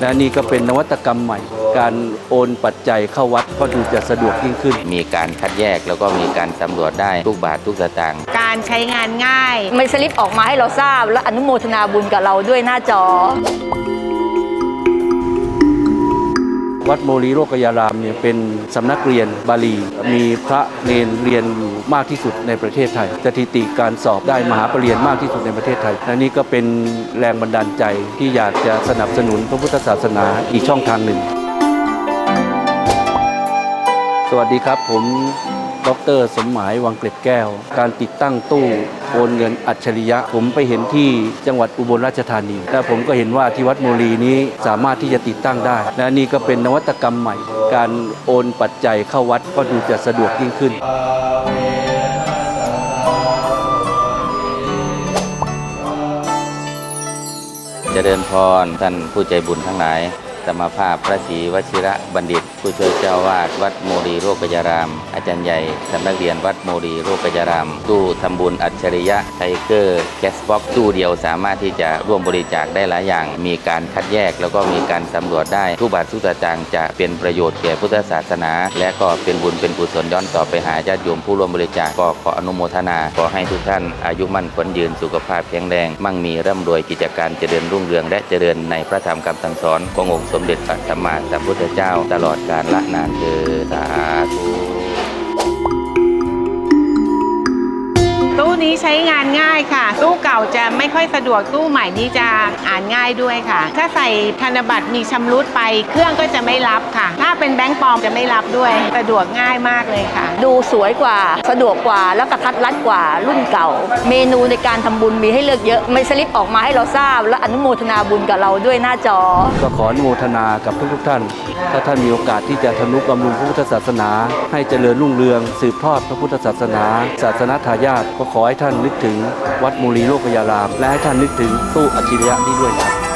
และนี่ก็เป็นนวัตกรรมใหม่ การโอนปัจจัยเข้าวัดก็ดูจะสะดวกยิ่งขึ้น มีการคัดแยกแล้วก็มีการสำรวจได้ทุกบาททุกสตางค์การใช้งานง่าย มันสลิปออกมาให้เราทราบ และอนุโมทนาบุญกับเราด้วยหน้าจอ วัดโมลีโรกยารามเนี่ยเป็นสำนักเรียนบาลี มีพระเนนเรียนอยู่มากที่สุดในประเทศไทยสถิติการสอบได้มหาปรริญญามากที่สุดในประเทศไทยและนี่ก็เป็นแรงบันดาลใจที่อยากจะสนับสนุนพระพุทธศาสนาอีกช่องทางหนึ่ง สวัสดีครับผม ดร สมหมายวังเกล็ดแก้ว การติดตั้งตู้โอนเงินอัจฉริยะ ผมไปเห็นที่จังหวัดอุบลราชธานี และผมก็เห็นว่าที่วัดโมลีนี้สามารถที่จะติดตั้งได้ และนี่ก็เป็นนวัตกรรมใหม่ การโอนปัจจัยเข้าวัดก็ดูจะสะดวกยิ่งขึ้นจเจริญพรท่านผู้ใจบุญทั้งหลาย สมภาพพระศรีวชิระบัณฑิต ผู้ช่วยเจ้าวาดวัดโมรีโรกยาราม อาจารย์ใหญ่สำนักเรียนวัดโมรีโรกยาราม ตู้ทำบุญอัจฉริยะไทเกอร์แกสบ็อกตู้เดียวสามารถที่จะร่วมบริจาคได้หลายอย่าง มีการคัดแยกแล้วก็มีการสำรวจได้ทุบาททุกสตางจะเป็นประโยชน์แก่พุทธศาสนา และก็เป็นบุญเป็นกุศลย้อนต่อไปหาญาติโยมผู้ร่วมบริจาคก็ขออนุโมทนาขอให้ทุกท่านอายุมั่นขวัญยืนสุขภาพแข็งแรง มั่งมีร่ำรวยกิจการเจริญรุ่งเรืองและเจริญในพระธรรมคำสั่งสอนขององค์สมเด็จพระสัมมาสัมพุทธเจ้าตลอดกาลละนานเธอสาธุ นี้ใช้งานง่ายค่ะ ตู้เก่าจะไม่ค่อยสะดวกตู้ใหม่นี้จะอ่านง่ายด้วยค่ะ ถ้าใส่ธนบัตรมีชำรุดไปเครื่องก็จะไม่รับค่ะ ถ้าเป็นแบงก์ปลอมจะไม่รับด้วย สะดวกง่ายมากเลยค่ะ ดูสวยกว่าสะดวกกว่าแล้วก็ทัดรัดกว่ารุ่นเก่า เมนูในการทำบุญมีให้เลือกเยอะมันสลิปออกมาให้เราทราบ และอนุโมทนาบุญกับเราด้วยหน้าจอ ก็ขออนุโมทนากับทุกๆท่าน ถ้าท่านมีโอกาสที่จะทนุบำรุงพระพุทธศาสนา ให้เจริญรุ่งเรือง สืบทอดพระพุทธศาสนา ศาสนาทายาทก็ขอให้ท่านนึกถึงวัดมูลีโลกยาราม และให้ท่านนึกถึงตู้อัจฉริยะนี้ด้วยนะครับ